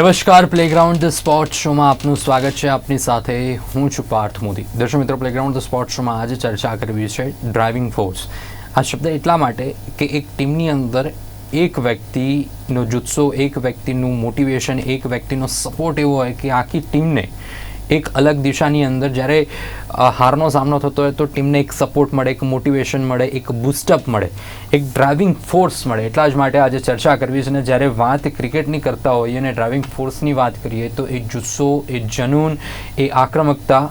નમસ્કાર playground the sport શોમાં આપનું સ્વાગત છે. આપની સાથે હું છું પાર્થ મોદી. દર્શક મિત્રો પ્લેગ્રાઉન્ડ ધ સ્પોર્ટ શોમાં આજે ચર્ચા કરવી છે ડ્રાઇવિંગ ફોર્સ આ શબ્દ એટલા માટે કે એક ટીમની અંદર એક વ્યક્તિનો જુસ્સો, એક વ્યક્તિનું મોટિવેશન એક વ્યક્તિનો સપોર્ટ એવો હોય કે આખી ટીમને એક અલગ દિશાની અંદર જ્યારે હારનો સામનો થતો હોય તો ટીમને એક સપોર્ટ મળે, એક મોટિવેશન મળે, એક બુસ્ટઅપ મળે, એક ડ્રાઇવિંગ ફોર્સ મળે. એટલા જ માટે આજે ચર્ચા કરવી છે અને જ્યારે વાત ક્રિકેટની કરતા હોઈએ અને ડ્રાઇવિંગ ફોર્સની વાત કરીએ તો એ જુસ્સો, એ જનૂન, એ આક્રમકતા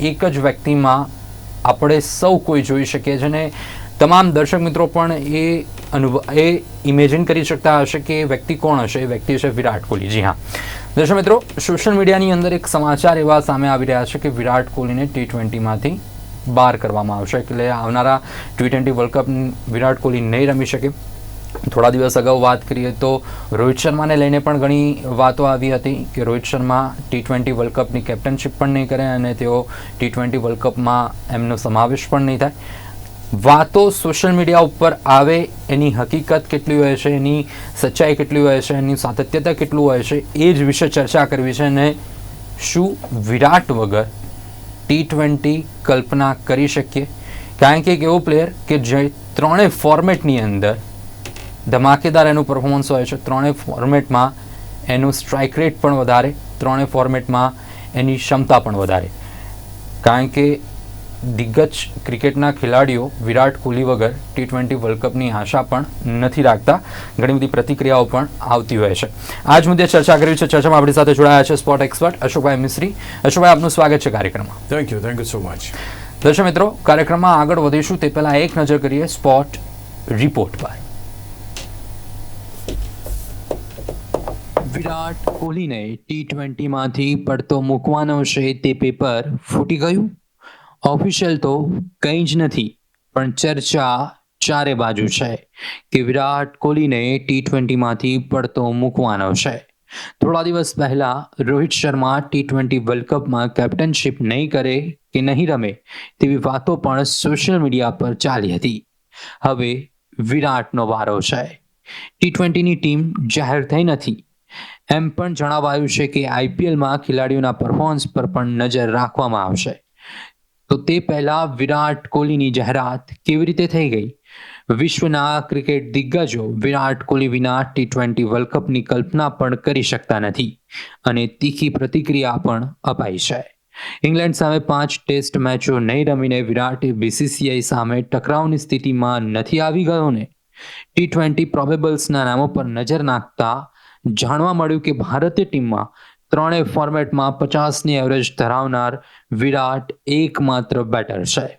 એક જ વ્યક્તિમાં આપણે સૌ કોઈ જોઈ શકીએ છીએ અને તમામ દર્શક મિત્રો પણ એ અનુભવ એ ઇમેજિન કરી શકતા હશે કે એ વ્યક્તિ કોણ હશે? એ વ્યક્તિ છે વિરાટ કોહલી. જી હા. દર્શક મિત્રો સોશિયલ મીડિયાની અંદર એક સમાચાર એવા સામે આવી રહ્યા છે કે વિરાટ કોહલીને ટી ટ્વેન્ટીમાંથી બહાર કરવામાં આવશે. એટલે આવનારા T twenty world cup Virat Kohli નહીં રમી શકે. થોડા દિવસ અગાઉ વાત કરીએ તો રોહિત શર્માને લઈને પણ ઘણી વાતો આવી હતી કે Rohit Sharma T twenty world કપની captainship પણ નહીં કરે અને તેઓ ટી ટ્વેન્ટી વર્લ્ડ કપમાં એમનો સમાવેશ પણ નહીં થાય. વાતો સોશિયલ મીડિયા ઉપર આવે, એની હકીકત કેટલી હોય છે, એની સચ્ચાઈ કેટલી હોય છે, એની સાતત્યતા કેટલું હોય છે, એ જ વિશે ચર્ચા કરવી છે અને શું વિરાટ વગર ટી ટ્વેન્ટી કલ્પના કરી શકીએ? કારણ કે એક એવો પ્લેયર કે જે ત્રણેય ફોર્મેટની અંદર ધમાકેદાર એનું પરફોર્મન્સ હોય છે ત્રણેય ફોર્મેટમાં એનું સ્ટ્રાઇક રેટ પણ વધારે ત્રણેય ફોર્મેટમાં એની ક્ષમતા પણ વધારે. કારણ કે દિગ્ગજ ક્રિકેટના ખેલાડીઓ વિરાટ કોહલી વગર ટી ટ્વેન્ટી વર્લ્ડ કપની આશા પણ નથી રાખતા. ઘણી બધી પ્રતિક્રિયાઓ પણ આવતી હોય છે. આ જ મુદ્દે ચર્ચા કરવી છે. ચર્ચામાં આપણી સાથે જોડાયા છે સ્પોર્ટ એક્સપર્ટ અશોકભાઈ મિશ્રી. અશોકભાઈ આપનું સ્વાગત છે કાર્યક્રમમાં. Thank you thank you so much દર્શક મિત્રો કાર્યક્રમમાં આગળ વધીશું. તે પહેલાં એક નજર કરીએ સ્પોટ રિપોર્ટ પર. વિરાટ કોહલીને ટી ટ્વેન્ટીમાંથી પડતો મૂકવાનો છે તે પેપર ફૂટી ગયું? ઓફિશિયલ તો કંઈ જ નથી, પણ ચર્ચા ચારે બાજુ છે કે વિરાટ કોહલીને ટી ટ્વેન્ટીમાંથી પડતો મૂકવાનો છે. થોડા દિવસ પહેલા Rohit Sharma T twenty world કપમાં કેપ્ટનશીપ નહીં કરે કે નહીં રમે તેવી વાતો પણ સોશિયલ મીડિયા પર ચાલી હતી. હવે વિરાટનો વારો છે. ટી ટ્વેન્ટીની ટીમ જાહેર થઈ નથી. એમ પણ જણાવાયું છે કે આઈપીએલમાં ખેલાડીઓના પરફોર્મન્સ પર પણ નજર રાખવામાં આવશે. તો તે પહેલા વિરાટ કોહલીની જાહેરાત કેવી રીતે થઈ ગઈ? વિશ્વના ક્રિકેટ દિગ્ગજો વિરાટ કોહલી વિના ટી ટ્વેન્ટી વર્લ્ડ કપની કલ્પના પણ કરી શકતા નથી અને તીખી પ્રતિક્રિયા પણ અપાઈ છે. ઇંગ્લેન્ડ સામે પાંચ ટેસ્ટ મેચો નહીં રમીને વિરાટે બીસીસીઆઈ સામે ટકરાવની સ્થિતિમાં નથી આવી ગયો ને? ટી ટ્વેન્ટી પ્રોબેબલ્સના નામો પર નજર નાખતા જાણવા મળ્યું કે ભારતીય ટીમમાં ત્રણેય ફોર્મેટમાં પચાસની એવરેજ ધરાવનાર વિરાટ એકમાત્ર બેટર છે.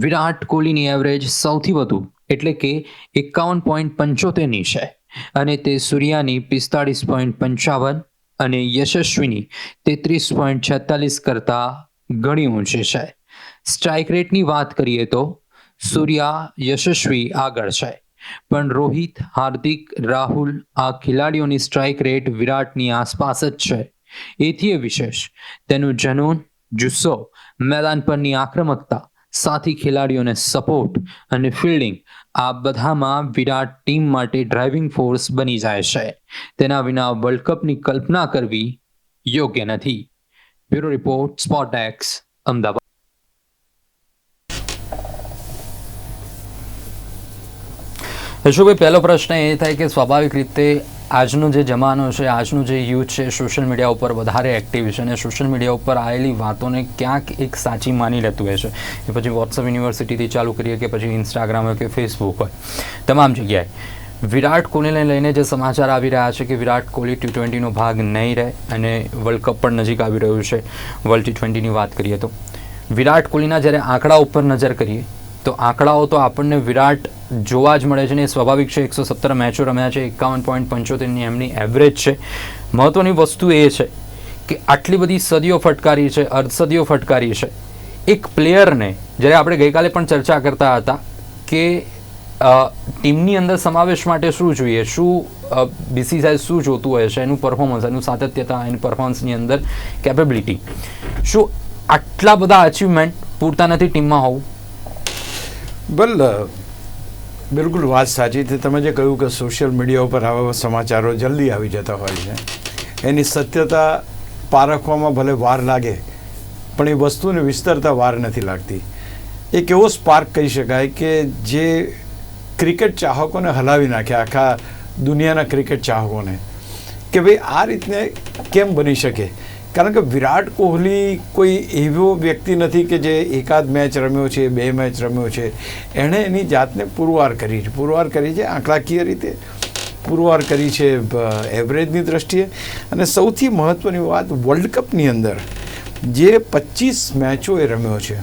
વિરાટ કોહલીની એવરેજ સૌથી વધુ, એટલે કે એકાવન પોઈન્ટ પંચોતેરની છે. અને તે સૂર્યાની પિસ્તાળીસ પોઈન્ટ પંચાવન અને યશસ્વીની તેત્રીસ પોઈન્ટ છેતાલીસ કરતાં ઘણી ઊંચી છે. સ્ટ્રાઇક રેટની વાત કરીએ તો સૂર્યા, યશસ્વી આગળ છે. પણ રોહિત, હાર્દિક, રાહુલ આ ખેલાડીઓની સ્ટ્રાઇક રેટ વિરાટની આસપાસ જ છે. એથી એ વિશેષ, તેનું જનૂન, જુસ્સો, મેદાન પરની આક્રમકતા, સાથી ખેલાડીઓને સપોર્ટ અને ફિલ્ડિંગ આ બધામાં વિરાટ ટીમ માટે ડ્રાઇવિંગ ફોર્સ બની જાય છે. તેના વિના વર્લ્ડ કપની કલ્પના કરવી યોગ્ય નથી. Bureau report spot X Ahmedabad. Yashubhai પહેલો પ્રશ્ન એ થાય કે સ્વાભાવિક રીતે આજનો જે જમાનો છે, આજનું જે યુથ છે સોશિયલ મીડિયા ઉપર વધારે એક્ટિવ છે અને સોશિયલ મીડિયા ઉપર આવેલી વાતોને ક્યાંક એક સાચી માની લેતું હોય છે. એ પછી વોટ્સઅપ યુનિવર્સિટીથી ચાલુ કરીએ કે પછી ઇન્સ્ટાગ્રામ હોય કે ફેસબુક હોય. તમામ જગ્યાએ. વિરાટ કોહલીને લઈને જે સમાચાર આવી રહ્યા છે કે વિરાટ કોહલી ટી ટ્વેન્ટીનો ભાગ નહીં રહે અને વર્લ્ડ કપ પણ નજીક આવી રહ્યું છે. વર્લ્ડ ટી ટ્વેન્ટીની વાત કરીએ તો. વિરાટ કોહલીના જ્યારે આંકડા ઉપર નજર કરીએ તો આંકડાઓ તો આપણને વિરાટ જોવા જ મળે છે ને સ્વાભાવિક છે. એકસો સત્તર મેચો રમ્યા છે, એકાવન પોઈન્ટ પંચોતેરની એમની એવરેજ છે. મહત્ત્વની વસ્તુ એ છે કે આટલી બધી સદીઓ ફટકારી છે, અર્ધસદીઓ ફટકારી છે. એક પ્લેયરને જ્યારે આપણે ગઈકાલે પણ ચર્ચા કરતા હતા કે ટીમની અંદર સમાવેશ માટે શું જોઈએ, શું બીસીસીઆઈ શું જોતું હોય છે, એનું પરફોર્મન્સ એનું સાતત્યતા, એની પરફોર્મન્સની અંદર કેપેબિલિટી શું આટલા બધા અચીવમેન્ટ પૂરતા નથી ટીમમાં હોવું? વેલ બિલકુલ વાત સાચી છે. તમે જે કહ્યું કે સોશિયલ મીડિયા ઉપર આવા સમાચારો જલ્દી આવી જતા હોય છે. એની સત્યતા પારખવામાં ભલે વાર લાગે, પણ એ વસ્તુને વિસ્તરતા વાર નથી લાગતી. એક એવો સ્પાર્ક કહી શકાય કે જે ક્રિકેટ ચાહકોને હલાવી નાખે, આખા દુનિયાના ક્રિકેટ ચાહકોને. કે ભાઈ આ રીતને કેમ બની શકે? કારણ કે વિરાટ કોહલી કોઈ એવો વ્યક્તિ નથી કે જે એકાદ મેચ રમ્યો છે, બે મેચ રમ્યો છે. એણે એની જાતને પુરવાર કરી છે. પુરવાર કરી છે આંકડાકીય રીતે. પુરવાર કરી છે એવરેજની દ્રષ્ટિએ. અને સૌથી મહત્ત્વની વાત વર્લ્ડ કપની અંદર જે પચીસ મેચો એ રમ્યો છે,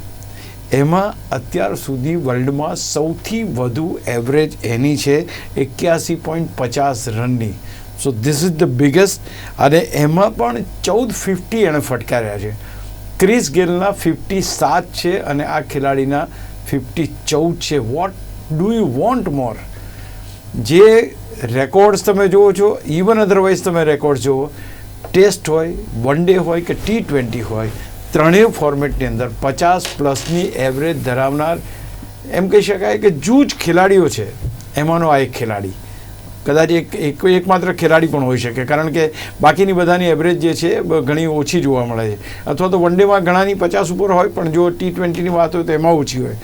એમાં અત્યાર સુધી વર્લ્ડમાં સૌથી વધુ એવરેજ એની છે એક્યાસી પોઈન્ટ પચાસ રનની. So this is the biggest અને એમાં પણ ચૌદ ફિફ્ટી એણે ફટકાર્યા છે. ક્રિસ ગેલના ફિફ્ટી સાત છે અને આ ખેલાડીના ફિફ્ટી ચૌદ છે. What do you want more જે રેકોર્ડ્સ તમે જુઓ છો ઇવન અધરવાઇઝ તમે રેકોર્ડ જુઓ, ટેસ્ટ હોય વન ડે હોય કે ટી ટ્વેન્ટી હોય, ત્રણેય ફોર્મેટની અંદર પચાસ પ્લસની એવરેજ ધરાવનાર, એમ કહી શકાય કે જૂજ ખેલાડીઓ છે. એમાંનો આ એક ખેલાડી. કદાચ એક એક એકમાત્ર ખેલાડી પણ હોઈ શકે, કારણ કે બાકીની બધાની એવરેજ જે છે ઘણી ઓછી જોવા મળે છે. અથવા તો વન ડેમાં ઘણાની પચાસ ઉપર હોય, પણ જો ટી ટ્વેન્ટીની વાત હોય તો એમાં ઓછી હોય.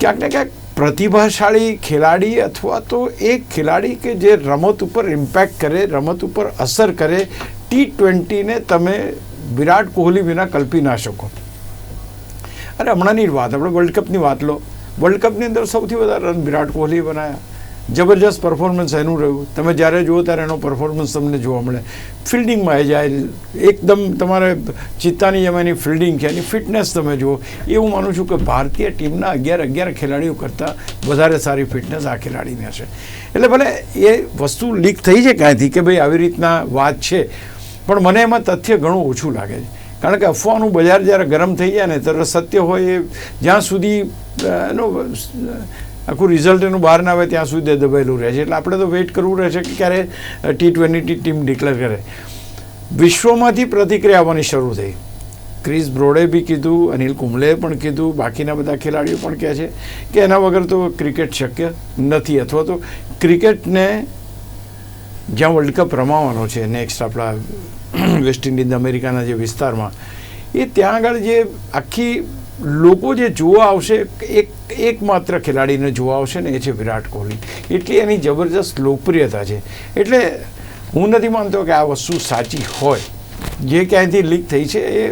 ક્યાંક ને ક્યાંક પ્રતિભાશાળી ખેલાડી અથવા તો એક ખેલાડી કે જે રમત ઉપર ઇમ્પેક્ટ કરે, રમત ઉપર અસર કરે ટી ટ્વેન્ટીને તમે વિરાટ કોહલી વિના કલ્પી ના શકો. અરે હમણાંની વાત, આપણે વર્લ્ડ કપની વાત લો. વર્લ્ડ કપની અંદર સૌથી વધારે રન વિરાટ કોહલી બનાવ્યા જબરજસ્ત પરફોર્મન્સ એનું રહ્યું. તમે જ્યારે જુઓ ત્યારે એનો પરફોર્મન્સ તમને જોવા મળે. ફિલ્ડિંગમાં એ જાય, એકદમ તમારે ચિત્તાની જેમ એની ફિલ્ડિંગ છે, એની ફિટનેસ તમે જુઓ. એ હું માનું છું કે ભારતીય ટીમના અગિયાર અગિયાર ખેલાડીઓ કરતાં વધારે સારી ફિટનેસ આ ખેલાડીને છે એટલે ભલે એ વસ્તુ લીક થઈ છે ક્યાંયથી કે ભાઈ આવી રીતના વાત છે, પણ મને એમાં તથ્ય ઘણું ઓછું લાગે છે. કારણ કે અફવાનું બજાર જ્યારે ગરમ થઈ જાય ને, ત્યારે સત્ય હોય એ જ્યાં સુધી એનો આખું રિઝલ્ટ એનું બહાર ના આવે ત્યાં સુધી દબાયેલું રહે છે. એટલે આપણે તો વેઇટ કરવું રહેશે કે ક્યારે ટી ટ્વેન્ટી ટીમ ડિક્લેર કરે. વિશ્વમાંથી પ્રતિક્રિયા આવવાની શરૂ થઈ. ક્રિસ બ્રોડે બી કીધું, અનિલ કુંબલેએ પણ કીધું, બાકીના બધા ખેલાડીઓ પણ કહે છે કે એના વગર તો ક્રિકેટ શક્ય નથી. અથવા તો ક્રિકેટને જ્યાં વર્લ્ડ કપ રમાવાનો છે નેક્સ્ટ આપણા વેસ્ટ ઇન્ડિઝ અમેરિકાના જે વિસ્તારમાં, એ ત્યાં આગળ જે આખી લોકો જે જોવા આવશે, એક એકમાત્ર ખેલાડીને જોવા આવશે ને એ છે વિરાટ કોહલી. એટલી એની જબરજસ્ત લોકપ્રિયતા છે. એટલે હું નથી માનતો કે આ વસ્તુ સાચી હોય. જે ક્યાંયથી લીક થઈ છે એ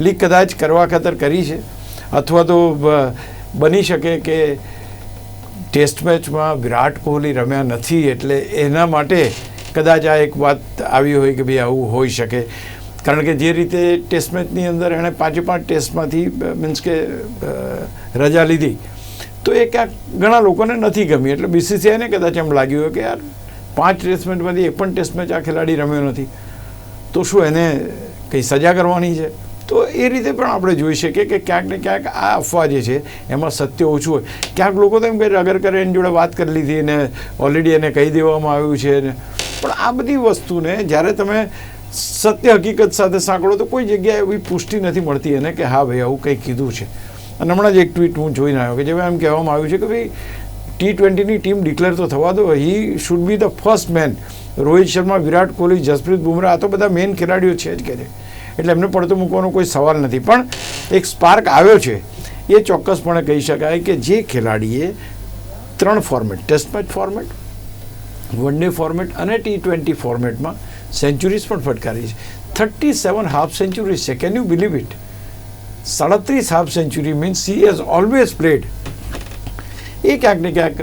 લીક કદાચ કરવા ખાતર કરી છે. અથવા તો બની શકે કે ટેસ્ટ મેચમાં વિરાટ કોહલી રમ્યા નથી એટલે એના માટે કદાચ આ એક વાત આવી હોય કે ભાઈ આવું હોઈ શકે. કારણ કે જે રીતે ટેસ્ટ મેચની અંદર એણે પાંચે પાંચ ટેસ્ટમાંથી મીન્સ કે રજા લીધી, તો એ ક્યાંક ઘણા લોકોને નથી ગમી. એટલે બીસીસીઆઈને કદાચ એમ લાગ્યું કે યાર, પાંચ ટેસ્ટ મેચમાંથી એક પણ ટેસ્ટ મેચ આ ખેલાડી રમ્યો નથી, તો શું એને કંઈ સજા કરવાની છે? તો એ રીતે પણ આપણે જોઈ શકીએ કે ક્યાંક ને ક્યાંક આ અફવા જે છે, એમાં સત્ય ઓછું હોય. ક્યાંક લોકો તો એમ કહે, અગર કરે એની જોડે વાત કરી લીધી અને ઓલરેડી એને કહી દેવામાં આવ્યું છે ને. પણ આ બધી વસ્તુને જ્યારે તમે સત્ય હકીકત સાથે સાંકળો, તો કોઈ જગ્યાએ એવી પુષ્ટિ નથી મળતી એને કે હા ભાઈ, આવું કંઈ કીધું છે. અને હમણાં જ એક ટ્વીટ હું જોઈને આવ્યો કે જેમાં એમ કહેવામાં આવ્યું છે કે ભાઈ ટી ટ્વેન્ટીની ટીમ ડિક્લેર તો થવા દો he should be the first man Rohit Sharma, Virat Kohli, Jasprit Bumrah, આ તો બધા મેઇન ખેલાડીઓ છે જ કે છે. એટલે એમને પડતો મૂકવાનો કોઈ સવાલ નથી. પણ એક સ્પાર્ક આવ્યો છે. એ ચોક્કસપણે કહી શકાય કે જે ખેલાડીએ ત્રણ format test match format one day format અને ટી ટ્વેન્ટી ફોર્મેટમાં સેન્ચુરીઝ પણ ફટકારી છે. થર્ટી સેવન હાફ સેન્ચુરીઝ છે. કેન યુ બિલીવ ઇટ સાડત્રીસ half century means he has always played a ક્યાંક ને ક્યાંક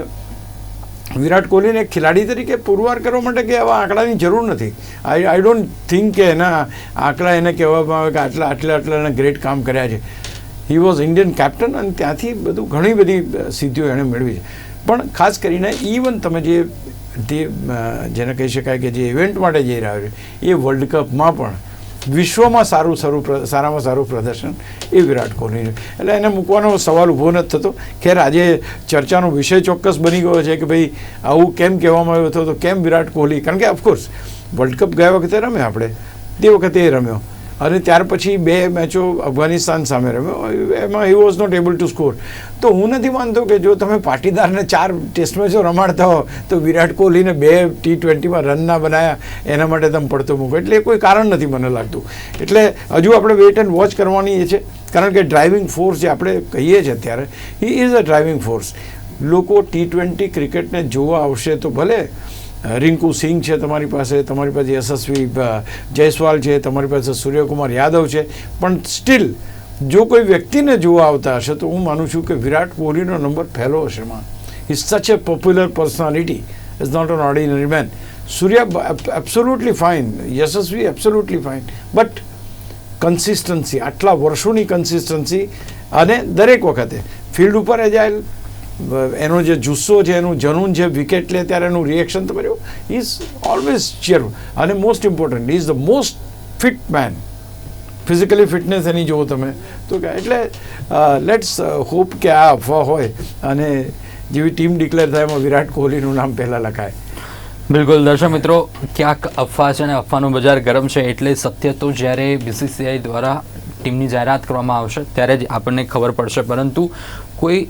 વિરાટ કોહલીને ખેલાડી તરીકે પુરવાર કરવા માટે કે આવા આંકડાની જરૂર નથી. આઈ આઈ ડોન્ટ થિંક કે એના આંકડા એને કહેવામાં આવે કે આટલા આટલા આટલા એને ગ્રેટ કામ કર્યા છે. હી વોઝ ઇન્ડિયન કેપ્ટન અને ત્યાંથી બધું ઘણી બધી સિદ્ધિઓ એણે મેળવી છે. પણ ખાસ કરીને ઇવન તમે જે તે જેને કહી શકાય કે જે ઇવેન્ટ માટે જઈ રહ્યો છે, એ વર્લ્ડ કપમાં પણ વિશ્વમાં સારું સારું સારામાં સારું પ્રદર્શન એ વિરાટ કોહલીનું એટલે એને મૂકવાનો સવાલ ઊભો નથી થતો. ખેર, આજે ચર્ચાનો વિષય ચોક્કસ બની ગયો છે કે ભાઈ આવું કેમ કહેવામાં આવ્યું હતું, તો કેમ વિરાટ કોહલી? કારણ કે ઓફકોર્સ વર્લ્ડ કપ ગયા વખતે રમ્યા આપણે. તે વખતે એ રમ્યો. અને ત્યાર પછી બે મેચો અફઘાનિસ્તાન સામે રમ્યો. એમાં he was not able to score તો હું નથી માનતો કે જો તમે પાટીદારને ચાર ટેસ્ટ મેચો રમાડતા હો, તો વિરાટ કોહલીને બે ટી ટ્વેન્ટીમાં રન ના બનાવ્યા એના માટે તમે પડતો મૂકો. એટલે એ કોઈ કારણ નથી મને લાગતું. એટલે હજુ આપણે વેઇટ એન્ડ વોચ કરવાની એ છે. કારણ કે ડ્રાઇવિંગ ફોર્સ જે આપણે કહીએ છીએ અત્યારે he is a driving force લોકો ટી ટ્વેન્ટી ક્રિકેટને જોવા આવશે તો ભલે રિંકુ સિંઘ છે તમારી પાસે તમારી પાસે યશસ્વી જયસ્વાલ છે, તમારી પાસે સૂર્યકુમાર યાદવ છે. પણ સ્ટીલ જો કોઈ વ્યક્તિને જોવા આવતા હશે, તો હું માનું છું કે વિરાટ કોહલીનો નંબર ફેલો હશે, માં. Is such a popular personality is not an ordinary man Surya absolutely fine Yashasvi absolutely fine but consistency આટલા વર્ષોની કન્સિસ્ટન્સી અને દરેક વખતે ફિલ્ડ ઉપર એજાઇલ એનો જે જુસ્સો છે, એનું જનૂન છે વિકેટ લે ત્યારે એનું રિએક્શન તમે જો ઇઝ ઓલવેઝ ચેરફુલ અને most important is the most fit man physically fitness એની જુઓ તમે. તો કે એટલે લેટ્સ હોપ કે આ અફવા હોય અને જેવી ટીમ ડિક્લેર થાય એમાં વિરાટ કોહલીનું નામ પહેલાં લખાય. બિલકુલ. દર્શક મિત્રો, ક્યાંક અફવા છે અને અફવાનું બજાર ગરમ છે એટલે સત્ય તો જ્યારે બીસીસીઆઈ દ્વારા ટીમની જાહેરાત કરવામાં આવશે, ત્યારે જ આપણને ખબર પડશે. પરંતુ કોઈ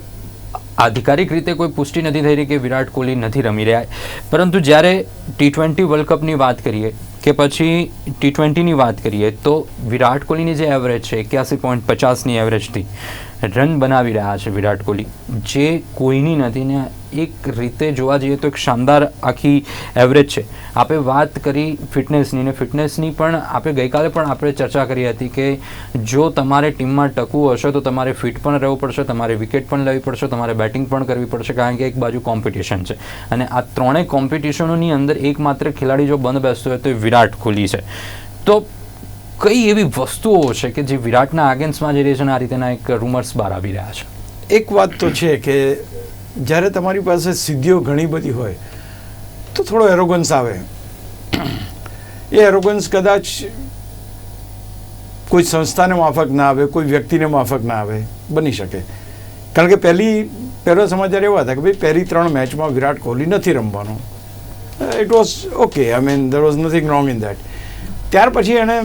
આધિકારિક રીતે કોઈ પુષ્ટિ નથી થઈ રહી કે વિરાટ કોહલી નથી રમી રહ્યા. પરંતુ જ્યારે ટી ટ્વેન્ટી વર્લ્ડ કપની વાત કરીએ કે પછી ટી ટ્વેન્ટીની વાત કરીએ તો વિરાટ કોહલીની જે એવરેજ છે, એક્યાસી પોઈન્ટ પચાસની એવરેજથી રન બનાવી રહ્યા છે વિરાટ કોહલી. જે કોઈની નથી ને એક રીતે જોવા જઈએ તો એક શાનદાર આખી એવરેજ છે. આપણે વાત કરી ફિટનેસની ને ફિટનેસની પણ આપણે ગઈકાલે પણ આપણે ચર્ચા કરી હતી કે જો તમારે ટીમમાં ટકવું હશે તો તમારે ફિટ પણ રહેવું પડશે, તમારે વિકેટ પણ લેવી પડશે, તમારે બેટિંગ પણ કરવી પડશે, કારણ કે એક બાજુ કોમ્પિટિશન છે. અને આ ત્રણેય કોમ્પિટિશનોની અંદર એકમાત્ર ખેલાડી જો બંધ બેસતો હોય તો વિરાટ કોહલી છે. તો કઈ એવી વસ્તુઓ છે કે જે વિરાટના આગેન્સ્ટમાં જઈ રહી છે અને આ રીતેના એક રૂમર્સ બહાર આવી રહ્યા છે? એક વાત તો છે કે જ્યારે તમારી પાસે સિદ્ધિઓ ઘણી બધી હોય, તો થોડો એરોગન્સ આવે. એ એરોગન્સ કદાચ કોઈ સંસ્થાને માફક ના આવે, કોઈ વ્યક્તિને માફક ના આવે, બની શકે. કારણ કે પહેલી, પહેલો સમાચાર એવા હતા કે ભાઈ, પહેલી ત્રણ મેચમાં વિરાટ કોહલી નથી રમવાનો. It was okay I mean there was nothing wrong in that ત્યાર પછી એણે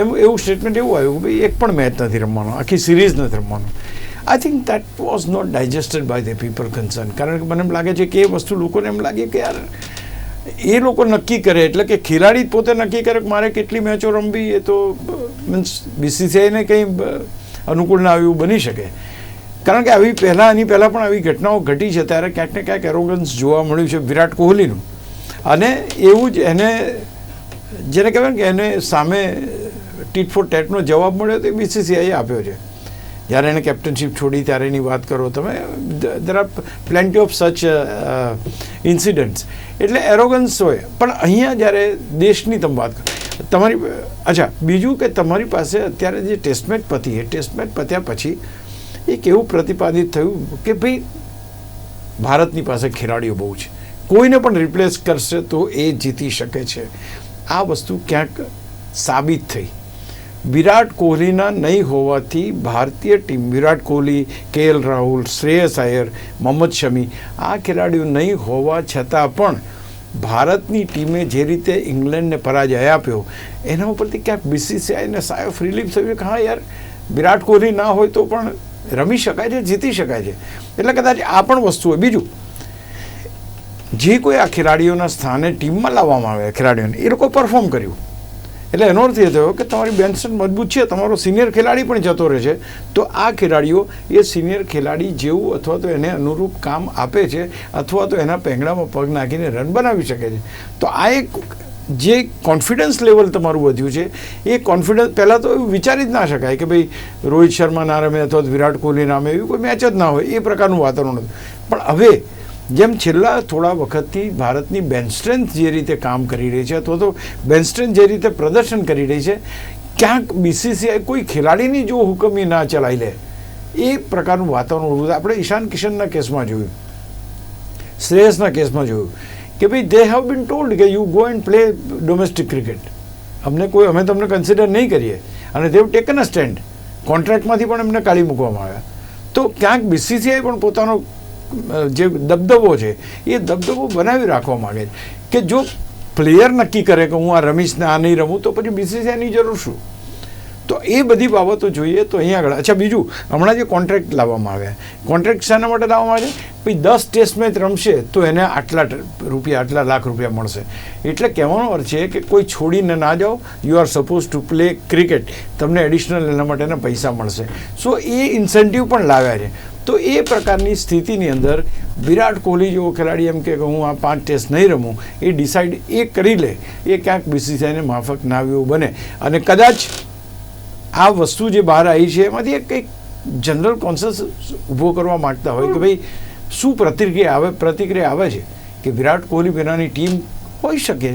એમ એવું સ્ટેટમેન્ટ એવું આવ્યું કે ભાઈ એક પણ મેચ નથી રમવાનો, આખી સિરીઝ નથી રમવાનો. I think that was not digested by the people concern કારણ કે મને એમ લાગે છે કે એ વસ્તુ લોકોને એમ લાગે કે યાર, એ લોકો નક્કી કરે, એટલે કે ખેલાડી પોતે નક્કી કરે કે મારે કેટલી મેચો રમવી, એ તો મીન્સ બીસીસીઆઈને કંઈ અનુકૂળ ના આવ્યું બની શકે. કારણ કે આવી પહેલાં આની પહેલાં પણ આવી ઘટનાઓ ઘટી છે, ત્યારે ક્યાંક ને ક્યાંક એરોગન્સ જોવા મળ્યું છે વિરાટ કોહલીનું. અને એવું જ એને જેને કહેવાય કે એને સામે ટીટ ફોર ટેટનો જવાબ મળ્યો તો એ બીસીસીઆઈએ આપ્યો છે. જ્યારે એને કેપ્ટનશીપ છોડી ત્યારે એની વાત કરો તમે there are plenty of such incidents એટલે એરોગન્સ હોય. પણ અહીંયા જ્યારે દેશની તમે વાત કરો, તમારી, અચ્છા, બીજું કે તમારી પાસે અત્યારે જે ટેસ્ટમેટ પતી એ ટેસ્ટમેટ પત્યા પછી એક એવું પ્રતિપાદિત થયું કે ભાઈ, ભારતની પાસે ખેલાડીઓ બહુ છે. કોઈને પણ રિપ્લેસ કરશે તો એ જીતી શકે છે. આ વસ્તુ ક્યાંક સાબિત થઈ. વિરાટ કોહલીના નહીં હોવાથી ભારતીય ટીમ, વિરાટ કોહલી, કે રાહુલ, શ્રેયસ આયર, મોહમ્મદ શમી આ ખેલાડીઓ નહીં હોવા છતાં પણ ભારતની ટીમે જે રીતે ઇંગ્લેન્ડને પરાજય આપ્યો, એના ઉપરથી ક્યાંક બીસીસીઆઈને સાયો રિલીફ થયું કે હા યાર, વિરાટ કોહલી ના હોય તો પણ રમી શકાય છે, જીતી શકાય છે. એટલે કદાચ આ પણ વસ્તુ હોય. બીજું જે કોઈ આ ખેલાડીઓના સ્થાને ટીમમાં લાવવામાં આવે ખેલાડીઓને, એ લોકો પરફોર્મ કર્યું. એટલે એનો અર્થ એ થયો કે તમારી બેન્ચ મજબૂત છે, તમારો સિનિયર ખેલાડી પણ જતો રહે છે, તો આ ખેલાડીઓ એ સિનિયર ખેલાડી જેવું અથવા તો એને અનુરૂપ કામ આપે છે, અથવા તો એના પેંગડામાં પગ નાખીને રન બનાવી શકે છે. તો આ એક જે કોન્ફિડન્સ લેવલ તમારું વધ્યું છે, એ કોન્ફિડન્સ પહેલાં તો એવું વિચારી જ ના શકાય કે ભાઈ રોહિત શર્મા ના રમે અથવા વિરાટ કોહલી ના રમે, એવી કોઈ મેચ જ ના હોય, એ પ્રકારનું વાતાવરણ હતું. પણ હવે જેમ છેલ્લા થોડા વખતથી ભારતની બેનસ્ટ્રેન્થ જે રીતે કામ કરી રહી છે અથવા તો બેનસ્ટ્રેન્થ જે રીતે પ્રદર્શન કરી રહી છે, ક્યાંક બીસીસીઆઈ કોઈ ખેલાડીની જો હુકમી ના ચલાવી લે, એ પ્રકારનું વાતાવરણ ઉભું આપણે ઈશાન કિશનના કેસમાં જોયું, શ્રેયસના કેસમાં જોયું કે ભાઈ દે હેવ બીન ટોલ્ડ કે you go and play domestic cricket અમને કોઈ, અમે તમને કન્સિડર નહીં કરીએ. અને દેવ ટેકન અ સ્ટેન્ડ કોન્ટ્રાક્ટમાંથી પણ એમને કાઢી મૂકવામાં આવ્યા. તો ક્યાંક બીસીસીઆઈ પણ પોતાનો જે દબદબો છે, એ દબદબો બનાવી રાખવા માંગે છે. કે જો પ્લેયર નક્કી કરે કે હું આ રમીશ ને આ નહીં રમું, તો પછી બીસીસીઆઈની જરૂર શું? તો એ બધી બાબતો જોઈએ તો અહીંયા આગળ. અચ્છા, બીજું, હમણાં જે કોન્ટ્રાક્ટ લાવવામાં આવ્યા કોન્ટ્રાક્ટ શાના માટે લાવવામાં આવે છે? ભાઈ, દસ ટેસ્ટ મેચ રમશે તો એને આટલા રૂપિયા, આટલા લાખ રૂપિયા મળશે. એટલે કહેવાનો અર્થ છે કે કોઈ છોડીને ના જાઓ. You are suppose to play cricket તમને એડિશનલ એના માટેના પૈસા મળશે. સો એ ઇન્સેન્ટિવ પણ લાવ્યા છે. તો એ પ્રકારની સ્થિતિની અંદર વિરાટ કોહલી જેવો ખેલાડી એમ કે હું આ પાંચ ટેસ્ટ નહીં રમું એ ડિસાઇડ એ કરી લે એ ક્યાંક બીસીસીઆઈને માફક ના આવ્યું બને. અને કદાચ આ વસ્તુ જે બહાર આવી છે એમાંથી એક કંઈક જનરલ કોન્સન્સ ઊભો કરવા માંગતા હોય કે ભાઈ શું પ્રતિક્રિયા આવે પ્રતિક્રિયા આવે છે કે વિરાટ કોહલી વિનાની ટીમ હોઈ શકે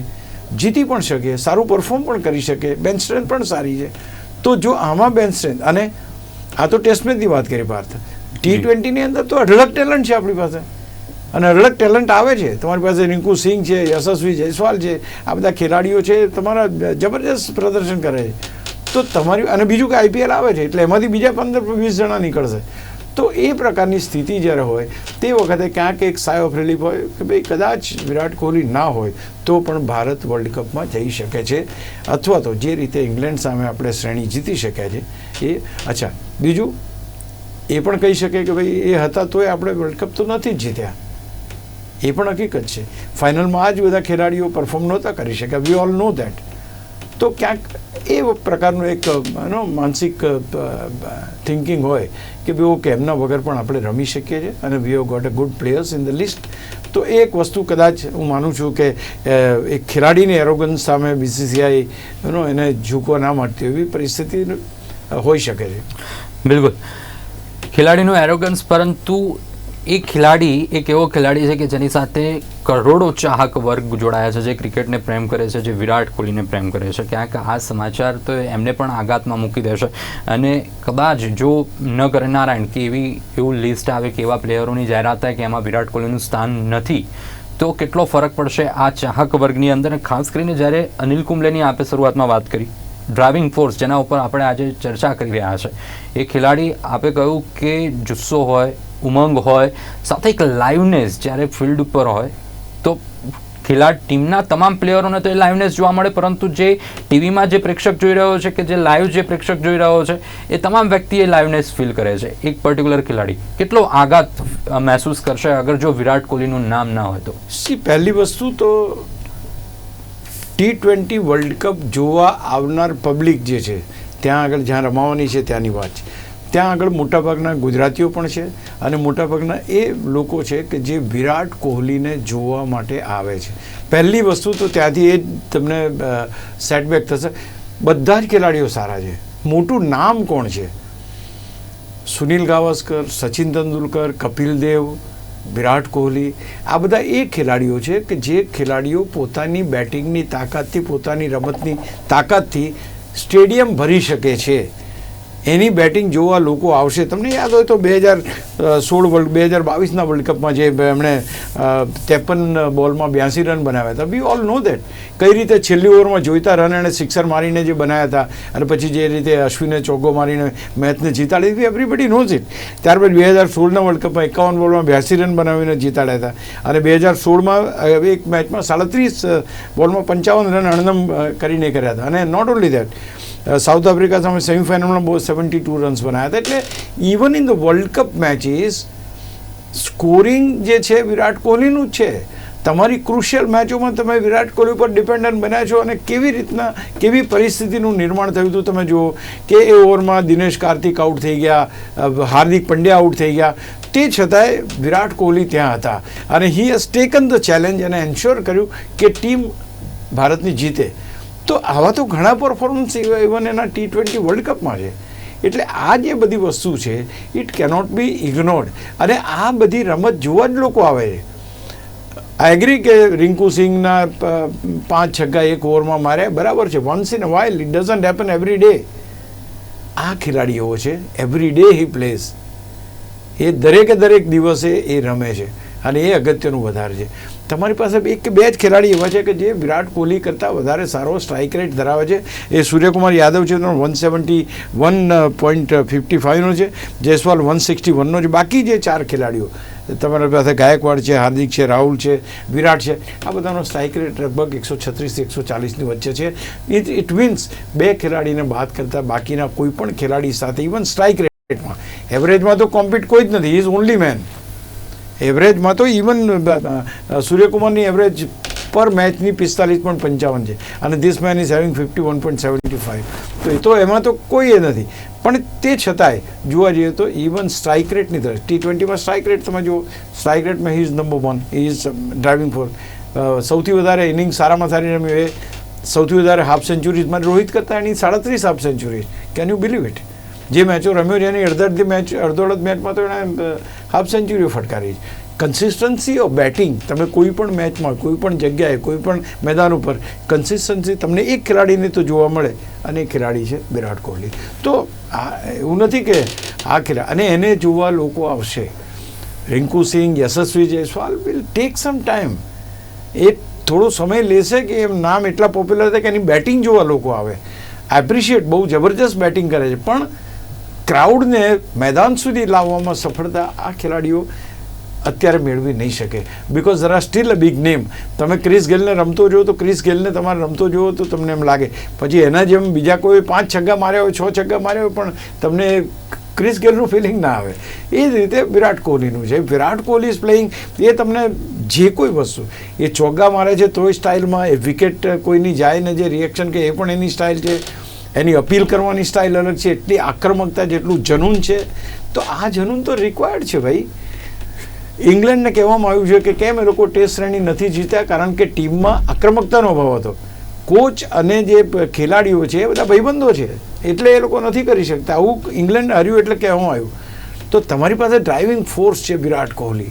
જીતી પણ શકે સારું પરફોર્મ પણ કરી શકે બેન્ચ સ્ટ્રેન્થ પણ સારી છે. તો જો આમાં બેન્ચ સ્ટ્રેન્થ અને આ તો ટેસ્ટ મેચની વાત કરી પાર્થ. ટી ટ્વેન્ટીની અંદર તો અઢળક ટેલેન્ટ છે આપણી પાસે. અને અઢળક ટેલેન્ટ આવે છે. તમારી પાસે રિંકુ સિંહ છે યશસ્વી જયસ્વાલ છે આ બધા ખેલાડીઓ છે તમારા જબરજસ્ત પ્રદર્શન કરે છે. તો તમારી અને બીજું કે આઈપીએલ આવે છે એટલે એમાંથી બીજા પંદર વીસ જણા નીકળશે. તો એ પ્રકારની સ્થિતિ જ્યારે હોય તે વખતે ક્યાંક એક સાય ઓફ રિલીફ હોય કે ભાઈ કદાચ વિરાટ કોહલી ના હોય તો પણ ભારત વર્લ્ડ કપમાં જઈ શકે છે. અથવા તો જે રીતે ઇંગ્લેન્ડ સામે આપણે શ્રેણી જીતી શક્યા છે એ અચ્છા બીજું એ પણ કહી શકે કે ભાઈ, એ હતા તોય આપણે વર્લ્ડ કપ તો નથી જ જીત્યા. એ પણ હકીકત છે. ફાઇનલમાં આ જ બધા ખેલાડીઓ પરફોર્મ નહોતા કરી શક્યા. વી ઓલ નો દેટ તો ક્યાંક એ પ્રકારનું એક, એનો માનસિક થિંકિંગ હોય કે ભાઈ, ઓકે, એમના વગર પણ આપણે રમી શકીએ છીએ અને we have got a good players in the list તો એ એક વસ્તુ કદાચ હું માનું છું કે એક ખેલાડીની એરોગન્સ સામે બીસીસીઆઈ એનો એને ઝૂકવા ના મળતી એવી પરિસ્થિતિ હોઈ શકે છે. બિલકુલ. ખેલાડીનું એરોગન્સ પરંતુ એ ખેલાડી, એક એવો ખેલાડી છે કે જેની સાથે કરોડો ચાહક વર્ગ જોડાયા છે, જે ક્રિકેટને પ્રેમ કરે છે, જે વિરાટ કોહલીને પ્રેમ કરે છે. ક્યાંક આ સમાચાર તો એમને પણ આઘાતમાં મૂકી દેશે. અને કદાચ જો ન કરે નારાયણ કે એવી એવું લિસ્ટ આવે કે એવા પ્લેયરોની જાહેરાત થાય કે એમાં વિરાટ કોહલીનું સ્થાન નથી, તો કેટલો ફરક પડશે આ ચાહક વર્ગની અંદર? ખાસ કરીને જ્યારે અનિલ કુંબલેની આપે શરૂઆતમાં વાત કરી. ડ્રાઇવિંગ ફોર્સ જેના ઉપર આપણે આજે ચર્ચા કરી રહ્યા છે. એ ખેલાડી આપે કહ્યું કે જુસ્સો હોય, ઉમંગ હોય, સાથે એક લાઈવનેસ જ્યારે ફિલ્ડ ઉપર હોય, તો ખેલાડ ટીમના તમામ પ્લેયરોને તો એ લાઈવનેસ જોવા મળે, પરંતુ જે ટીવીમાં જે પ્રેક્ષક જોઈ રહ્યો છે કે જે લાઈવ જે પ્રેક્ષક જોઈ રહ્યો છે, એ તમામ વ્યક્તિ એ લાઈવનેસ ફીલ કરે છે. એક પર્ટિક્યુલર ખેલાડી. કેટલો આઘાત મહેસૂસ કરશે અગર જો વિરાટ કોહલીનું નામ ના હોય તો? પહેલી વસ્તુ તો ટી ટ્વેન્ટી વર્લ્ડ કપ જોવા આવનાર પબ્લિક જે છે, ત્યાં આગળ જ્યાં રમાવાની છે ત્યાંની વાત છે. ત્યાં આગળ મોટાભાગના ગુજરાતીઓ પણ છે અને મોટાભાગના એ લોકો છે કે જે વિરાટ કોહલીને જોવા માટે આવે છે. પહેલી વસ્તુ તો ત્યાંથી એ તમને સેટબેક થશે. બધા જ ખેલાડીઓ સારા છે. મોટું નામ કોણ છે? સુનિલ ગાવસ્કર, સચિન તેંડુલકર, કપિલ દેવ વિરાટ કોહલી, આ બધા એ ખેલાડીઓ છે કે જે ખેલાડીઓ પોતાની બેટિંગની તાકાતથી, પોતાની રમતની તાકાતથી સ્ટેડિયમ ભરી શકે છે. એની બેટિંગ જોવા લોકો આવશે. તમને યાદ હોય તો બે હજાર સોળ વર્લ્ડ, બે હજાર બાવીસના વર્લ્ડ કપમાં જે એમણે ત્રેપન બોલમાં બ્યાસી રન બનાવ્યા હતા. વી ઓલ નો દેટ કઈ રીતે છેલ્લી ઓવરમાં જોઈતા રન એણે સિક્સર મારીને જે બનાવ્યા હતા અને પછી જે રીતે અશ્વિને ચોગ્ગો મારીને મેચને જીતાડી હતી એવરીબડી નોઝ ઇટ ત્યારબાદ બે હજાર સોળના વર્લ્ડ કપમાં એકાવન બોલમાં બ્યાસી રન બનાવીને જીતાડ્યા હતા. અને બે હજાર સોળમાં એક મેચમાં સાડત્રીસ બોલમાં પંચાવન રન અણનમ કરીને કર્યા હતા. અને not only that South Africa સામે સેમિફાઇનલમાં બહુ સેવન્ટી ટુ રન્સ બનાવ્યા હતા. એટલે even in the world cup matches scoring જે છે વિરાટ કોહલીનું જ છે. તમારી ક્રુશિયલ મેચોમાં તમે વિરાટ કોહલી ઉપર ડિપેન્ડન્ટ બન્યા છો અને કેવી રીતના, કેવી પરિસ્થિતિનું નિર્માણ થયું હતું તમે જુઓ કે એ ઓવરમાં દિનેશ કાર્તિક આઉટ થઈ ગયા હાર્દિક પંડ્યા આઉટ થઈ ગયા. તે છતાંય વિરાટ કોહલી ત્યાં હતા. અને he has taken the challenge અને એન્શ્યોર કર્યું કે ટીમ ભારતની જીતે. તો આવા તો ઘણા પરફોર્મન્સ ઇવન એના ટી ટ્વેન્ટી વર્લ્ડ કપમાં છે. એટલે આ જે બધી વસ્તુ છે ઇટ કેનોટ બી ઇગ્નોર્ડ અને આ બધી રમત જોવા જ લોકો આવે છે. આઈ એગ્રી કે રિંકુ સિંહના પાંચ છગ્ગા એક ઓવરમાં માર્યા. બરાબર છે. Once in a while it doesn't happen every day આ ખેલાડીઓ છે. એવરી ડે હી પ્લેસ એ દરેકે દરેક દિવસે એ રમે છે. અને એ અગત્યનું વધારે છે. તમારી પાસે એક કે બે જ ખેલાડી એવા છે કે જે વિરાટ કોહલી કરતાં વધારે સારો સ્ટ્રાઇક રેટ ધરાવે છે. એ સૂર્યકુમાર યાદવ છે one seventy one point fifty ફાઇવનો છે, જયસ્વાલ વન સિક્સટી વનનો છે. બાકી જે ચાર ખેલાડીઓ, તમારી પાસે ગાયકવાડ છે, હાર્દિક છે, રાહુલ છે, વિરાટ છે, આ બધાનો સ્ટ્રાઇક રેટ લગભગ એકસો છત્રીસથી એકસો ચાલીસની વચ્ચે છે. ઇટ ઇટ મીન્સ બે ખેલાડીને બાદ કરતાં બાકીના કોઈ પણ ખેલાડી સાથે ઇવન સ્ટ્રાઇક રેટમાં એવરેજમાં તો કોમ્પિટ કોઈ જ નથી. ઇઝ ઓનલી મેન એવરેજમાં તો ઇવન સૂર્યકુમારની એવરેજ પર મેચની પિસ્તાલીસ પોઈન્ટ પંચાવન છે. અને this man is having fifty one point seventy five તો એ તો એમાં તો કોઈ એ નથી. પણ તે છતાંય જોવા જઈએ તો ઇવન સ્ટ્રાઇક રેટની તરફ ટી ટ્વેન્ટીમાં સ્ટ્રાઇક રેટ તમે જુઓ સ્ટ્રાઇક રેટમાં he is number one he is driving force સૌથી વધારે ઇનિંગ સારામાં સારી રમ્યું એ સૌથી વધારે હાફ સેન્ચુરીઝમાં રોહિત કરતાં એની સાડત્રીસ half centuries can you believe it જે મેચો રમ્યો છે, એની અડધી મેચ અડધો અડધ મેચમાં તો એણે હાફ સેન્ચુરીઓ ફટકારી કન્સિસ્ટન્સી ઓફ બેટિંગ તમે કોઈ પણ મેચમાં કોઈ પણ જગ્યાએ, કોઈ પણ મેદાન ઉપર કન્સિસ્ટન્સી તમને એક ખેલાડીને તો જોવા મળે અને એ ખેલાડી છે વિરાટ કોહલી. તો આ, એવું નથી કે આ ખેલાડી અને એને જોવા લોકો આવશે. Rinku Singh, Yashasvi Jaiswal will take some time એ થોડો સમય લેશે કે એમ નામ એટલા પોપ્યુલર થાય કે એની બેટિંગ જોવા લોકો આવે. એપ્રિશિએટ બહુ જબરજસ્ત બેટિંગ કરે છે. પણ ક્રાઉડને મેદાન સુધી લાવવામાં સફળતા આ ખેલાડીઓ અત્યારે મેળવી નહીં શકે. Because there are still a big name તમે ક્રિસ ગેલને રમતો જુઓ તો ક્રિસ ગેલને તમારે રમતો જુઓ તો તમને એમ લાગે. પછી એના જેમ બીજા કોઈ પાંચ છગ્ગા માર્યા હોય, છ છગ્ગા માર્યા હોય પણ તમને ક્રિસ ગેલનું ફિલિંગ ના આવે. એ જ રીતે વિરાટ કોહલીનું છે. વિરાટ કોહલી ઇઝ પ્લેઇંગ એ તમને જે કોઈ વસ્તુ. એ ચોગ્ગા મારે છે તોય સ્ટાઇલમાં એ વિકેટ કોઈની જાય ને જે રિએક્શન કે એ પણ એની સ્ટાઇલ છે. એની અપીલ કરવાની સ્ટાઇલ અલગ છે. એટલી આક્રમકતા જેટલું જનૂન છે, તો આ જનૂન તો રિક્વાયર્ડ છે ભાઈ. ઇંગ્લેન્ડને કહેવામાં આવ્યું છે કે કેમ એ લોકો ટેસ્ટ શ્રેણી નથી જીત્યા? કારણ કે ટીમમાં આક્રમકતાનો અભાવ હતો. કોચ અને જે ખેલાડીઓ છે, એ બધા ભાઈબંધો છે. એટલે એ લોકો નથી કરી શકતા. આવું ઇંગ્લેન્ડ હાર્યું એટલે કહેવામાં આવ્યું. તો તમારી પાસે ડ્રાઇવિંગ ફોર્સ છે વિરાટ કોહલી.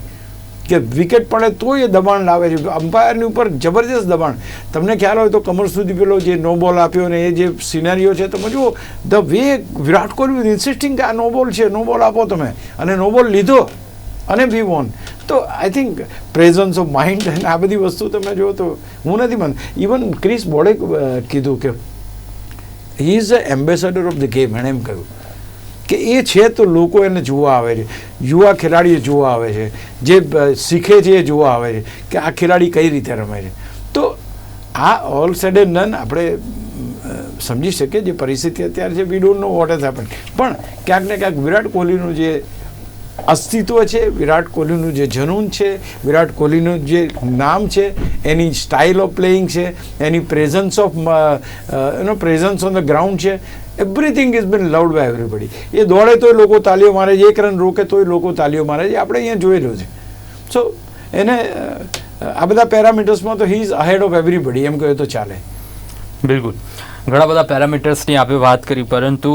કે વિકેટ પડે તોય એ દબાણ લાવે છે. અમ્પાયરની ઉપર જબરજસ્ત દબાણ. તમને ખ્યાલ હોય તો કમર સુધી પેલો જે નો બોલ આપ્યો ને એ જે સિનેરિયો છે, તમે જુઓ the way Virat Kohli insisting કે આ નો બોલ છે નો બોલ આપો તમે. અને નો બોલ લીધો અને વી વોન તો I think presence of mind અને આ બધી વસ્તુ તમે જુઓ તો હું નથી માનતો. ઇવન ક્રિસ બોડે કીધું કે he is a ambassador of the game એણે એમ કહ્યું. કે એ છે તો લોકો એને જોવા આવે છે. યુવા ખેલાડીઓ જોવા આવે છે. જે શીખે છે એ જોવા આવે છે કે આ ખેલાડી કઈ રીતે રમે છે. તો આ ઓલ સેડ ડન આપણે સમજી શકીએ જે પરિસ્થિતિ અત્યારે છે we don't know what has happen પણ ક્યાંક ને ક્યાંક વિરાટ કોહલીનું જે અસ્તિત્વ છે, વિરાટ કોહલીનું જે જનૂન છે, વિરાટ કોહલીનું જે નામ છે, એની સ્ટાઇલ ઓફ પ્લેઇંગ છે, એની પ્રેઝન્સ ઓફ એનો પ્રેઝન્સ ઓન ધ ગ્રાઉન્ડ છે everything is been loved by everybody એ દોડે તોય લોકો તાલીઓ મારે છે એક રન રોકે તોય લોકો તાલીઓ મારે છે. આપણે અહીંયા જોયેલું છે. સો એને આ બધા પેરામીટર્સમાં તો he is ahead of everybody એમ કહે તો ચાલે. બિલકુલ. ઘણા બધા પેરામીટર્સની આપણે વાત કરી, પરંતુ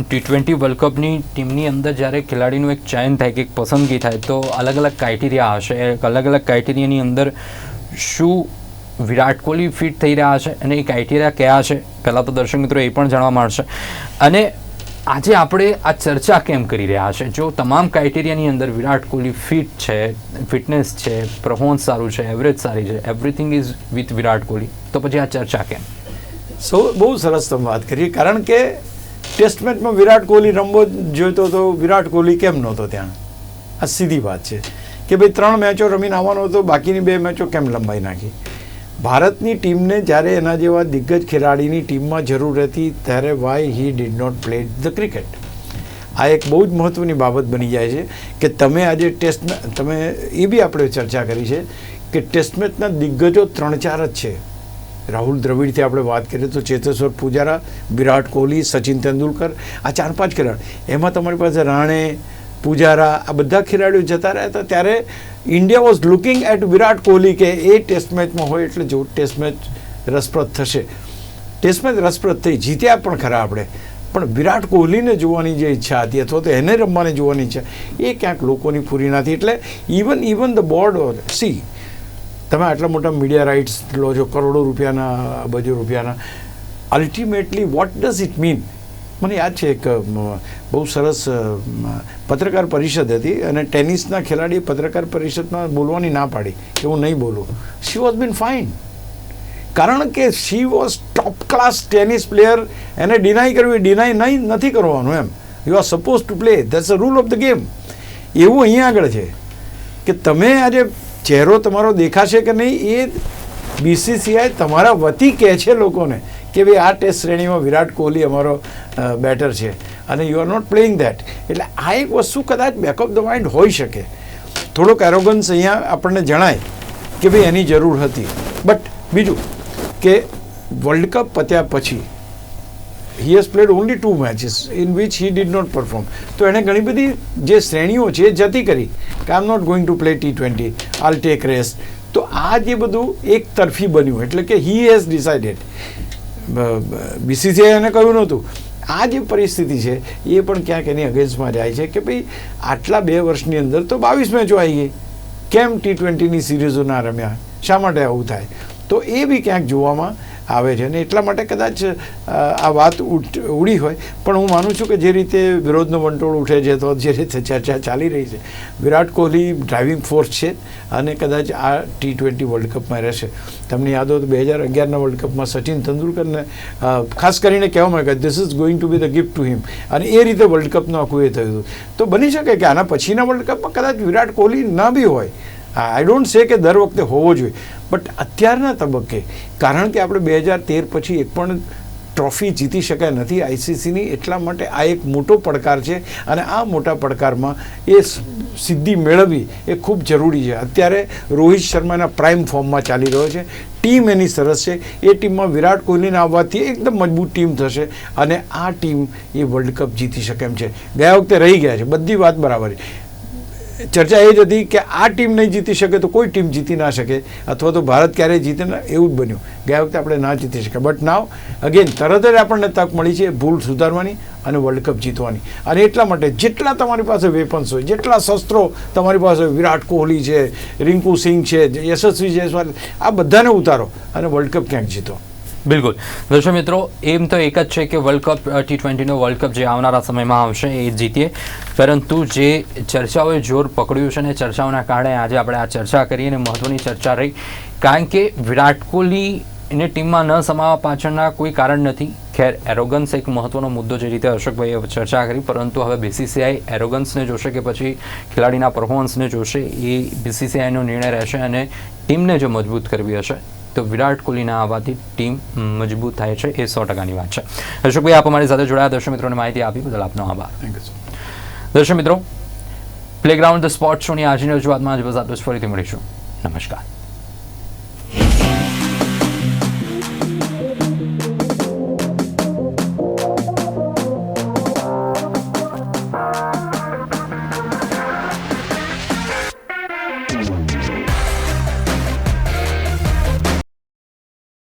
ટી ટ્વેન્ટી વર્લ્ડ કપની ટીમની અંદર જ્યારે ખેલાડીનું એક ચયન થાય કે એક પસંદગી થાય, તો અલગ અલગ ક્રાઇટેરિયા હશે. અલગ અલગ ક્રાઇટેરિયાની અંદર શું વિરાટ કોહલી ફિટ થઈ રહ્યા છે અને એ ક્રાઇટેરિયા કયા છે, પહેલાં તો દર્શક મિત્રો એ પણ જાણવા મળશે. અને આજે આપણે આ ચર્ચા કેમ કરી રહ્યા છે? જો તમામ ક્રાઇટેરિયાની અંદર વિરાટ કોહલી ફિટ છે ફિટનેસ છે પરફોર્મન્સ સારું છે એવરેજ સારી છે everything is with Virat Kohli, તો પછી આ ચર્ચા કેમ? સો, બહુ સરસ તમે વાત કરી. કારણ કે ટેસ્ટ મેચમાં વિરાટ કોહલી રમવો જોઈતો તો વિરાટ કોહલી કેમ નહોતો ત્યાં? આ સીધી વાત છે. કે ભાઈ ત્રણ મેચો રમીને આવવાનો હતો, બાકીની બે મેચો કેમ લંબાઈ નાખી? ભારતની ટીમને જ્યારે એના જેવા દિગ્ગજ ખેલાડીની ટીમમાં જરૂર હતી ત્યારે why he did not play the cricket આ એક બહુ જ મહત્ત્વની બાબત બની જાય છે કે તમે આજે ટેસ્ટ તમે એ બી આપણે ચર્ચા કરી છે કે ટેસ્ટ મેચના દિગ્ગજો ત્રણ ચાર જ છે. રાહુલ દ્રવિડથી આપણે વાત કરીએ તો ચેતેશ્વર પૂજારા, વિરાટ કોહલી, સચિન તેંડુલકર, આ ચાર પાંચ ખેલાડી. એમાં તમારી પાસે રાણે પૂજારા, આ બધા ખેલાડીઓ જતા રહ્યા હતા. ત્યારે India was looking at Virat Kohli કે એ ટેસ્ટ મેચમાં હોય એટલે જો ટેસ્ટ મેચ રસપ્રદ થશે. ટેસ્ટ મેચ રસપ્રદ થઈ. જીત્યા પણ ખરા આપણે. પણ વિરાટ કોહલીને જોવાની જે ઈચ્છા હતી અથવા તો એને રમવાની જોવાની ઈચ્છા, એ ક્યાંક લોકોની પૂરી નથી એટલે even even the board see તમે આટલા મોટા મીડિયા રાઇટ્સ લો છો, કરોડો રૂપિયાના અબજો રૂપિયાના. Ultimately what does it mean મને યાદ છે એક બહુ સરસ પત્રકાર પરિષદ હતી અને ટેનિસના ખેલાડીએ પત્રકાર પરિષદમાં બોલવાની ના પાડી કે હું નહીં બોલું. શી વોઝ બીન ફાઇન કારણ કે she was top class tennis player એને ડિનાય કરવી ડિનાય નહીં, નથી કરવાનું એમ. You are suppose to play that's a rule of the game એવું અહીંયા આગળ છે કે તમે આજે ચહેરો તમારો દેખાશે કે નહીં એ બીસીસીઆઈ તમારા વતી કહે છે લોકોને. કે ભાઈ આ ટેસ્ટ શ્રેણીમાં વિરાટ કોહલી અમારો બેટર છે. અને you are not playing that એટલે આ એક વસ્તુ કદાચ બેક ઓફ ધ માઇન્ડ હોઈ શકે. થોડોક એરોગન્સ અહીંયા આપણને જણાય કે ભાઈ એની જરૂર હતી. બટ બીજું કે વર્લ્ડ કપ પત્યા પછી he has played only two matches in which he did not perform તો એણે ઘણી બધી જે શ્રેણીઓ છે એ જતી કરી કે I am not going to play T twenty I'll take rest તો આ જે બધું એક તરફી બન્યું, એટલે કે હી હેઝ ડિસાઇડેડ બીસીસીઆઈ એને કહ્યું નહોતું. આ જે પરિસ્થિતિ છે, એ પણ ક્યાંક એની અગેન્સ્ટમાં જાય છે કે ભાઈ આટલા બે વર્ષની અંદર તો બાવીસ મેચો આવી ગઈ. કેમ ટી ટ્વેન્ટીની સિરીઝો ના રમ્યા? શા માટે આવું થાય? તો એ બી ક્યાંક જોવામાં આવે છે. અને એટલા માટે કદાચ આ વાત ઉડી હોય. પણ હું માનું છું કે જે રીતે વિરોધનો વંટોળ ઉઠે છે, તો જે રીતે ચર્ચા ચાલી રહી છે. વિરાટ કોહલી ડ્રાઇવિંગ ફોર્સ છે અને કદાચ આ ટી ટ્વેન્ટી વર્લ્ડ કપમાં રહેશે. તમને યાદ હોય તો બે હજાર અગિયારના વર્લ્ડ કપમાં સચિન તેંડુલકરને ખાસ કરીને કહેવામાં કે this is going to be the gift to him અને એ રીતે વર્લ્ડ કપનું આખું એ થયું હતું. તો બની શકે કે આના પછીના વર્લ્ડ કપમાં કદાચ વિરાટ કોહલી ના બી હોય. આઈ ડોન્ટ સે કે દર વખતે હોવો જોઈએ. બટ અત્યારના તબક્કે, કારણ કે આપણે બે હજાર તેર પછી એક પણ ટ્રોફી જીતી શકાય નથી આઈસીસીની એટલા માટે આ એક મોટો પડકાર છે અને આ મોટા પડકારમાં એ સિદ્ધિ મેળવવી એ ખૂબ જરૂરી છે. અત્યારે રોહિત શર્માના પ્રાઇમ ફોર્મમાં ચાલી રહ્યો છે. ટીમ એની સરસ છે. એ ટીમમાં વિરાટ કોહલીને આવવાથી એકદમ મજબૂત ટીમ થશે અને આ ટીમ એ વર્લ્ડ કપ જીતી શકે એમ છે. ગયા વખતે રહી ગયા છે. બધી વાત બરાબર છે. ચર્ચા એ જ હતી કે આ ટીમ નહીં જીતી શકે તો કોઈ ટીમ જીતી ના શકે. અથવા તો ભારત ક્યારેય જીતે ના, એવું જ બન્યું. ગયા વખતે આપણે ના જીતી શક્યા. બટ નાવ અગેન તરત જ આપણને તક મળી છે ભૂલ સુધારવાની અને વર્લ્ડ કપ જીતવાની. અને એટલા માટે જેટલા તમારી પાસે વેપન્સ હોય, જેટલા શસ્ત્રો તમારી પાસે વિરાટ કોહલી છે, રિંકુ સિંહ છે યશસ્વી જયસ્વાલ આ બધાને ઉતારો અને વર્લ્ડ કપ ક્યાંક જીતો. બિલકુલ. દર્શક મિત્રો, એમ તો એક જ છે કે વર્લ્ડ કપ ટી ટ્વેન્ટીનો વર્લ્ડ કપ જે આવનારા સમયમાં આવશે એ જીતીએ. પરંતુ જે ચર્ચાઓએ જોર પકડ્યું છે ને ચર્ચાઓના કારણે આજે આપણે આ ચર્ચા કરી અને મહત્વની ચર્ચા રહી. કારણ કે વિરાટ કોહલી એને ટીમમાં ન સમાવવા પાછળના કોઈ કારણ નથી. ખેર એરોગન્સ એક મહત્વનો મુદ્દો જે રીતે અશોકભાઈએ ચર્ચા કરી. પરંતુ હવે બીસીસીઆઈ એરોગન્સને જોશે કે પછી ખેલાડીના પરફોર્મન્સને જોશે એ બીસીસીઆઈનો નિર્ણય રહેશે અને ટીમને જો મજબૂત કરવી હશે તો વિરાટ કોહલીના આવવાથી ટીમ મજબૂત થાય છે એ સો ટકાની વાત છે. અશોકભાઈ આપ અમારી સાથે જોડાયા. દર્શક મિત્રોને માહિતી આપી બદલ આપનો આભાર. દર્શક મિત્રો પ્લેગ્રાઉન્ડ ધ સ્પોર્ટ શોની આજની રજૂઆતમાં જ બસ આટલું જ ફરીથી મળીશું. નમસ્કાર.